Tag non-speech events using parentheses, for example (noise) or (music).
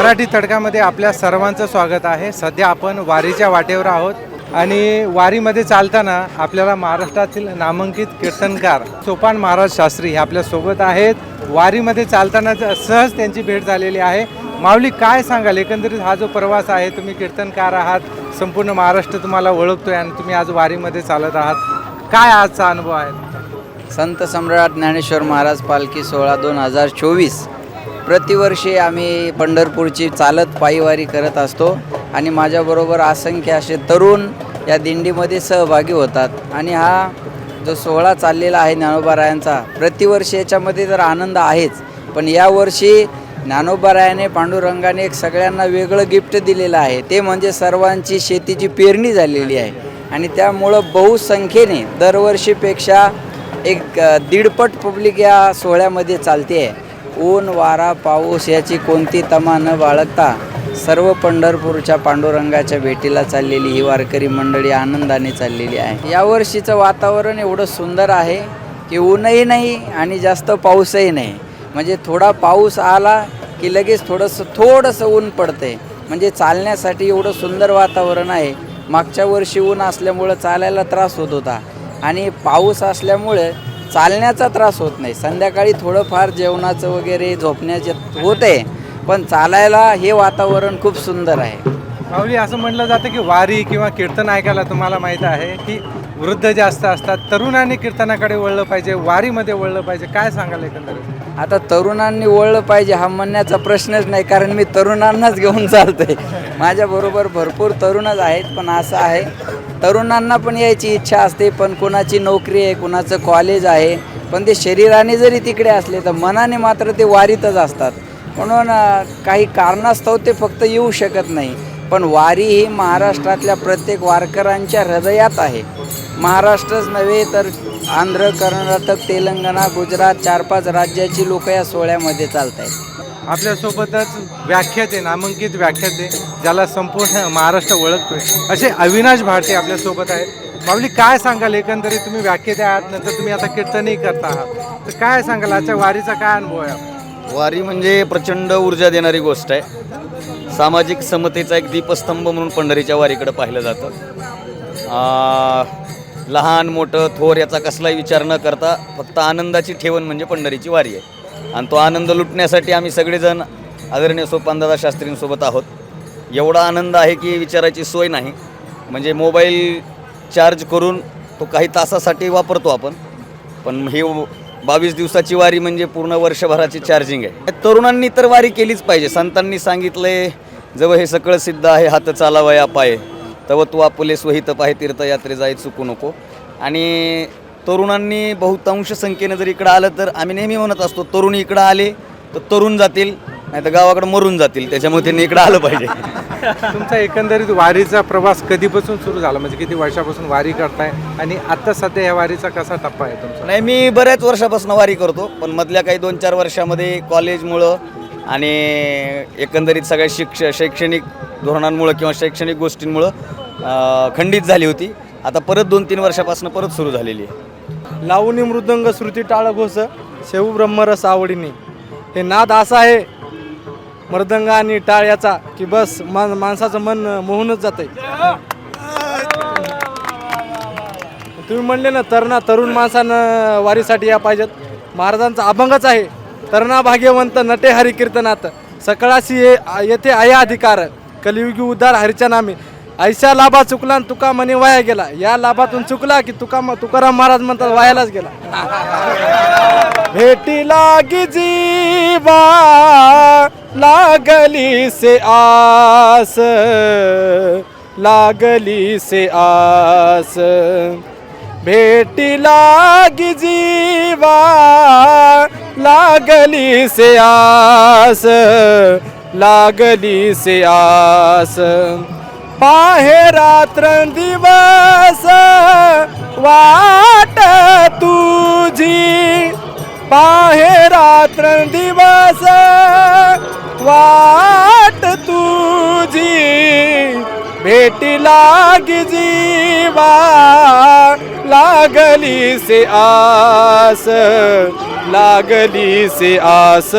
मराठी तडकामध्ये आपल्या सर्वांचं स्वागत आहे. सध्या आपण वारीच्या वाटेवर आहोत आणि वारीमध्ये चालताना आपल्याला महाराष्ट्रातील नामांकित कीर्तनकार सोपान महाराज शास्त्री हे आपल्यासोबत आहेत. वारीमध्ये चालताना सहज त्यांची भेट झालेली आहे. माऊली काय सांगाल? एकंदरीत हा जो प्रवास आहे तुम्ही कीर्तनकार आहात संपूर्ण महाराष्ट्र तुम्हाला ओळखतोय आणि तुम्ही आज वारीमध्ये चालत आहात. काय आजचा अनुभव आहे? संत सम्राट ज्ञानेश्वर महाराज पालखी सोहळा दोन हजार चोवीस. प्रतिवर्षी आम्ही पंढरपूरची चालत पायीवारी करत असतो आणि माझ्याबरोबर असंख्य असे तरुण या दिंडीमध्ये सहभागी होतात. आणि हा जो सोहळा चाललेला आहे ज्ञानोबारायांचा प्रतिवर्षी याच्यामध्ये तर आनंद आहेच पण यावर्षी ज्ञानोबारायाने पांडुरंगाने एक सगळ्यांना वेगळं गिफ्ट दिलेलं आहे. ते म्हणजे सर्वांची शेतीची पेरणी झालेली आहे. आणि त्यामुळं बहुसंख्येने दरवर्षीपेक्षा एक दीडपट पब्लिक या सोहळ्यामध्ये चालते आहे. ऊन वारा पाऊस याची कोणती तमा न बाळगता सर्व पंढरपूरच्या पांडुरंगाच्या भेटीला चाललेली ही वारकरी मंडळी आनंदाने चाललेली आहे. यावर्षीचं वातावरण एवढं सुंदर आहे की ऊनही नाही आणि जास्त पाऊसही नाही. म्हणजे थोडा पाऊस आला की लगेच थोडंसं थोडंसं ऊन पडते म्हणजे चालण्यासाठी एवढं सुंदर वातावरण आहे. मागच्या वर्षी ऊन असल्यामुळं चालायला त्रास होत होता. आणि पाऊस असल्यामुळे चालण्याचा त्रास होत नाही. संध्याकाळी थोडंफार जेवणाचं वगैरे झोपण्याचे होते पण चालायला हे वातावरण खूप सुंदर आहे. माऊली असं म्हटलं जातं की वारी किंवा कीर्तन ऐकायला तुम्हाला माहीत आहे की वृद्ध जास्त असतात तरुणांनी कीर्तनाकडे वळलं पाहिजे वारीमध्ये वळलं पाहिजे. काय सांगाल एकंदरीत? आता तरुणांनी वळलं पाहिजे हा म्हणण्याचा प्रश्नच नाही कारण मी तरुणांनाच घेऊन चालतोय. माझ्याबरोबर भरपूर तरुणच आहेत पण असं आहे तरुणांना पण यायची इच्छा असते पण कुणाची नोकरी आहे कुणाचं कॉलेज आहे पण ते शरीराने जरी तिकडे असले तर मनाने मात्र ते वारीतच असतात. म्हणून काही कारणास्तव ते फक्त येऊ शकत नाही. पण वारी ही महाराष्ट्रातल्या प्रत्येक वारकऱ्यांच्या हृदयात आहे. महाराष्ट्रच नव्हे तर आंध्र कर्नाटक तेलंगणा गुजरात चार पाच राज्याची लोक या सोहळ्यामध्ये चालत आहेत आपल्यासोबतच व्याख्याते नामांकित व्याख्याते ज्याला संपूर्ण महाराष्ट्र ओळखतोय. असे अविनाश भारती आपल्यासोबत आहेत. माऊली काय सांगाल? एकंदरीत तुम्ही व्याख्याते आहात नंतर तुम्ही आता कीर्तनही करता आहात. तर काय सांगाल? आजच्या वारीचा काय अनुभव आहे? वारी म्हणजे प्रचंड ऊर्जा देणारी गोष्ट आहे. सामाजिक समतेचा एक दीपस्तंभ म्हणून पंढरीच्या वारीकडे पाहिलं जातं. आ, लहान मोठं थोर याचा कसलाही विचार न करता फक्त आनंदाची ठेवण म्हणजे पंढरीची वारी आहे. आणि तो आनंद लुटण्यासाठी आम्ही सगळेजण आदरणीय सोपानदादा शास्त्रींसोबत आहोत. एवढा आनंद आहे की विचारायची सोय नाही. म्हणजे मोबाईल चार्ज करून तो काही तासासाठी वापरतो आपण. पण ही बावीस दिवसाची वारी म्हणजे पूर्ण वर्षभराची चार्जिंग आहे. तरुणांनी तर वारी केलीच पाहिजे. संतांनी सांगितलंय जवळ हे सगळं सिद्ध आहे हात चालावया पाय. तव तू आपुले स्वहित पाहे तीर्थयात्रे जाय चुकू नको. आणि तरुणांनी बहुतांश संख्येनं जर इकडं आलं तर आम्ही नेहमी म्हणत असतो तरुण इकडं आले तर तरुण जातील नाही तर गावाकडे मरून जातील. त्याच्यामुळे त्यांनी इकडं आलं पाहिजे. (laughs) तुमचा एकंदरीत वारीचा प्रवास कधीपासून सुरू झाला? म्हणजे किती वर्षापासून वारी करताय? आणि आता सध्या या वारीचा कसा टप्पा आहे तुमचा? नाही मी बऱ्याच वर्षापासून वारी करतो पण मधल्या काही दोन चार वर्षामध्ये कॉलेजमुळं आणि एकंदरीत सगळ्या शिक्ष शैक्षणिक धोरणांमुळं किंवा शैक्षणिक गोष्टींमुळं अं, खंडित झाली होती. आता परत दोन तीन वर्षापासून परत सुरू झालेली आहे. लावणी मृदंग श्रुती टाळ घोष शेऊ ब्रह्मरस आवडीने. हे नाद असा आहे मृदंग आणि टाळ याचा की बस मान माणसाचं मन मोहूनच जात तुम्ही म्हणले ना तरुणा तरुण माणसानं वारीसाठी या पाहिजेत. महाराजांचा अभंगच आहे तरणा भाग्यवंत नटे हरिकीर्तनात. सकाळाशी सकळाशी ये- येथे आहे अधिकार कलियुगी उद्धार हरीच्या नामे. ऐशा लाभा चुकला आणि तुका म्हणे वाया गेला. या लाभातून चुकला की तुका तुकाराम महाराज म्हणतात वायालाच गेला. (laughs) भेटी लागी जीवा लागली से आस. लागली से आस. भेटी लागी जीवा लागली से आस. लागली से आस. पाहे रात्र दिवस वाट तुझी. पाहे रात्र दिवस वाट तुझी. भेटी लागी जीवा लागली से आस लागली से आस.